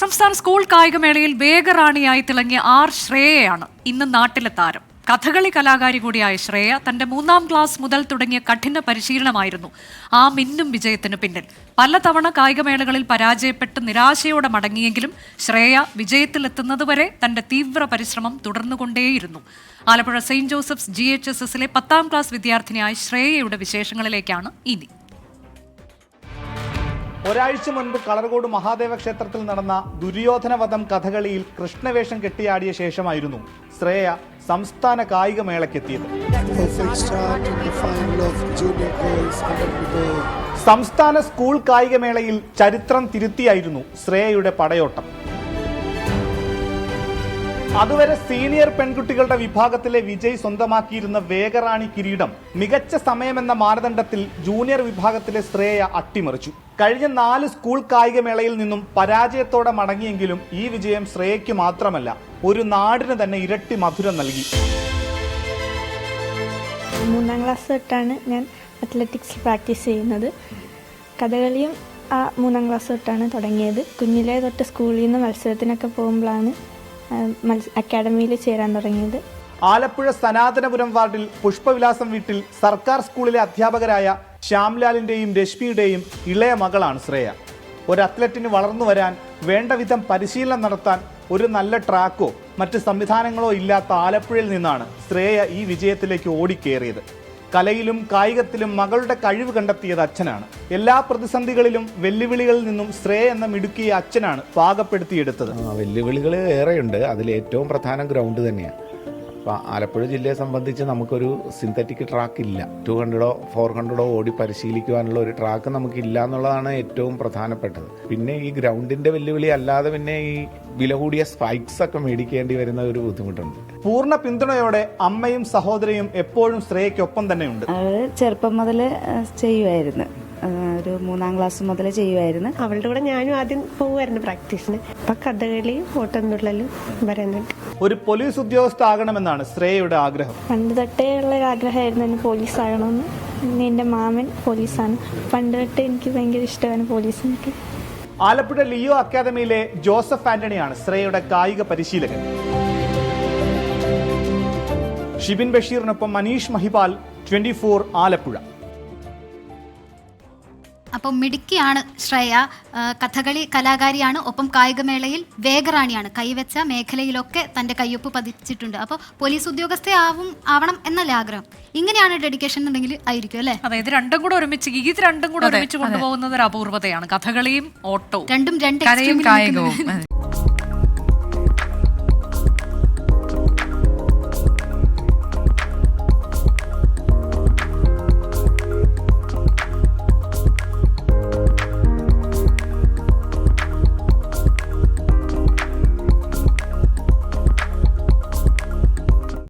സംസ്ഥാന സ്കൂൾ കായികമേളയിൽ വേഗറാണിയായി തിളങ്ങിയ ആർ ശ്രേയയാണ് ഇന്ന് നാട്ടിലെ താരം. കഥകളി കലാകാരി കൂടിയായ ശ്രേയ തന്റെ മൂന്നാം ക്ലാസ് മുതൽ തുടങ്ങിയ കഠിന പരിശീലനമായിരുന്നു ആ മിന്നും വിജയത്തിന് പിന്നിൽ. പലതവണ കായികമേളകളിൽ പരാജയപ്പെട്ട് നിരാശയോടെ മടങ്ങിയെങ്കിലും ശ്രേയ വിജയത്തിലെത്തുന്നതുവരെ തന്റെ തീവ്ര പരിശ്രമം തുടർന്നുകൊണ്ടേയിരുന്നു. Alappuzha Saint Joseph's G H S എസിലെ പത്താം ക്ലാസ് വിദ്യാർത്ഥിനിയായ ശ്രേയയുടെ വിശേഷങ്ങളിലേക്കാണ് ഇനി. ഒരാഴ്ച മുൻപ് കളർകോട് മഹാദേവ ക്ഷേത്രത്തിൽ നടന്ന ദുര്യോധനവധം കഥകളിയിൽ കൃഷ്ണവേഷം കെട്ടിയാടിയ ശേഷമായിരുന്നു ശ്രേയ സംസ്ഥാന കായിക മേളക്കെത്തിയത് perfect start in the final of junior girls 100 meter സംസ്ഥാന സ്കൂൾ കായികമേളയിൽ ചരിത്രം തിരുത്തിയായിരുന്നു ശ്രേയയുടെ പടയോട്ടം. അതുവരെ സീനിയർ പെൺകുട്ടികളുടെ വിഭാഗത്തിലെ വിജയ് സ്വന്തമാക്കിയിരുന്ന വേഗറാണി കിരീടം മികച്ച സമയമെന്ന മാനദണ്ഡത്തിൽ ജൂനിയർ വിഭാഗത്തിലെ ശ്രേയ അട്ടിമറിച്ചു. കഴിഞ്ഞ നാല് സ്കൂൾ കായികമേളയിൽ നിന്നും പരാജയത്തോടെ മടങ്ങിയെങ്കിലും ഈ വിജയം ശ്രേയയ്ക്ക് മാത്രമല്ല ഒരു നാടിന് തന്നെ ഇരട്ടി മധുരം നൽകി. മൂന്നാം ക്ലാസ് തൊട്ടാണ് ഞാൻ അത്ലറ്റിക്സ് പ്രാക്ടീസ് ചെയ്യുന്നത്. കഥകളിയും ആ മൂന്നാം ക്ലാസ് തൊട്ടാണ് തുടങ്ങിയത്. കുഞ്ഞിലേ തൊട്ട് സ്കൂളിൽ നിന്ന് മത്സരത്തിനൊക്കെ പോകുമ്പോഴാണ് അക്കാഡമിയിൽ ചേരാൻ തുടങ്ങിയത്. ആലപ്പുഴ സനാതനപുരം വാർഡിൽ പുഷ്പവിലാസം വീട്ടിൽ സർക്കാർ സ്കൂളിലെ അധ്യാപകരായ ശ്യാംലാലിന്റെയും രശ്മിയുടെയും ഇളയ മകളാണ് ശ്രേയ. ഒരു അത്ലറ്റിന് വളർന്നു വരാൻ വേണ്ട വിധം പരിശീലനം നടത്താൻ ഒരു നല്ല ട്രാക്കോ മറ്റ് സംവിധാനങ്ങളോ ഇല്ലാത്ത ആലപ്പുഴയിൽ നിന്നാണ് ശ്രേയ ഈ വിജയത്തിലേക്ക് ഓടിക്കേറിയത്. കലയിലും കായികത്തിലും മകളുടെ കഴിവ് കണ്ടെത്തിയത് അച്ഛനാണ്. എല്ലാ പ്രതിസന്ധികളിലും വെല്ലുവിളികളിൽ നിന്നും ശ്രേയ എന്ന മിടുക്കിയ അച്ഛനാണ് പാകപ്പെടുത്തിയെടുത്തത്. വെല്ലുവിളികൾ ഏറെയുണ്ട്. അതിൽ ഏറ്റവും പ്രധാനം ഗ്രൗണ്ട് തന്നെയാണ്. അപ്പോൾ ആലപ്പുഴ ജില്ലയെ സംബന്ധിച്ച് നമുക്കൊരു സിന്തറ്റിക് ട്രാക്ക് ഇല്ല. ടു ഹൺഡ്രഡോ ഫോർ ഹൺഡ്രഡോ ഓടി പരിശീലിക്കുവാനുള്ള ഒരു ട്രാക്ക് നമുക്കില്ല എന്നുള്ളതാണ് ഏറ്റവും പ്രധാനപ്പെട്ടത്. പിന്നെ ഈ ഗ്രൗണ്ടിന്റെ വെല്ലുവിളി അല്ലാതെ പിന്നെ ഈ വില കൂടിയ സ്പൈക്സ് ഒക്കെ മേടിക്കേണ്ടി വരുന്ന ഒരു ബുദ്ധിമുട്ടുണ്ട്. പൂർണ പിന്തുണയോടെ അമ്മയും സഹോദരയും എപ്പോഴും ശ്രേയയ്ക്കൊപ്പം തന്നെയുണ്ട്. ചെറുപ്പം മുതൽ ചെയ്യുമായിരുന്നു ഒരു മൂന്നാം ക്ലാസ് മുതൽ ചെയ്യുമായിരുന്നു അവളുടെ കൂടെ ഞാനും ആദ്യം പോകുമായിരുന്നു പ്രാക്ടീസിന്. ഇപ്പൊ കഥകളി ഓട്ടംതുള്ളലും ഭരതനാട്യം ഒരു പോലീസ് ഉദ്യോഗസ്ഥ ആകണമെന്നാണ് ശ്രേയയുടെ ആഗ്രഹം. പണ്ട് തൊട്ടേ ഉള്ള ഒരു ആഗ്രഹമായിരുന്നു എന്നെ പോലീസ് ആകണമെന്ന് പിന്നെ എന്റെ മാമൻ പോലീസാണ്. പണ്ട് തൊട്ടേ എനിക്ക് ഭയങ്കര ഇഷ്ടമാണ് പോലീസിനൊക്കെ. ആലപ്പുഴ ലിയോ അക്കാദമിയിലെ ജോസഫ് ആന്റണിയാണ് ശ്രേയയുടെ കായിക പരിശീലകൻ. ഷിബിൻ ബഷീറിനൊപ്പം മനീഷ് മഹിപാൽ ട്വന്റി ഫോർ ആലപ്പുഴ. അപ്പം മിടുക്കിയാണ് ശ്രേയ. കഥകളി കലാകാരിയാണ്. ഒപ്പം കായികമേളയിൽ വേഗറാണിയാണ്. കൈവച്ച മേഖലയിലൊക്കെ തന്റെ കയ്യൊപ്പ് പതിച്ചിട്ടുണ്ട്. അപ്പോൾ പോലീസ് ഉദ്യോഗസ്ഥയാവും ആവണം എന്നല്ലേ ആഗ്രഹം? ഇങ്ങനെയാണ് ഡെഡിക്കേഷൻ എന്നുണ്ടെങ്കിൽ ആയിരിക്കും അല്ലേ? അതെ ഇത് രണ്ടും കൂടെ ഒരുമിച്ച് ഇത് രണ്ടും കൂടെ ഒരുമിച്ച് കൊണ്ടുപോകുന്നത് ഒരു അപൂർവതയാണ്. കഥകളിയും ഓട്ടോ രണ്ടും രണ്ട് കലയും കായികവും.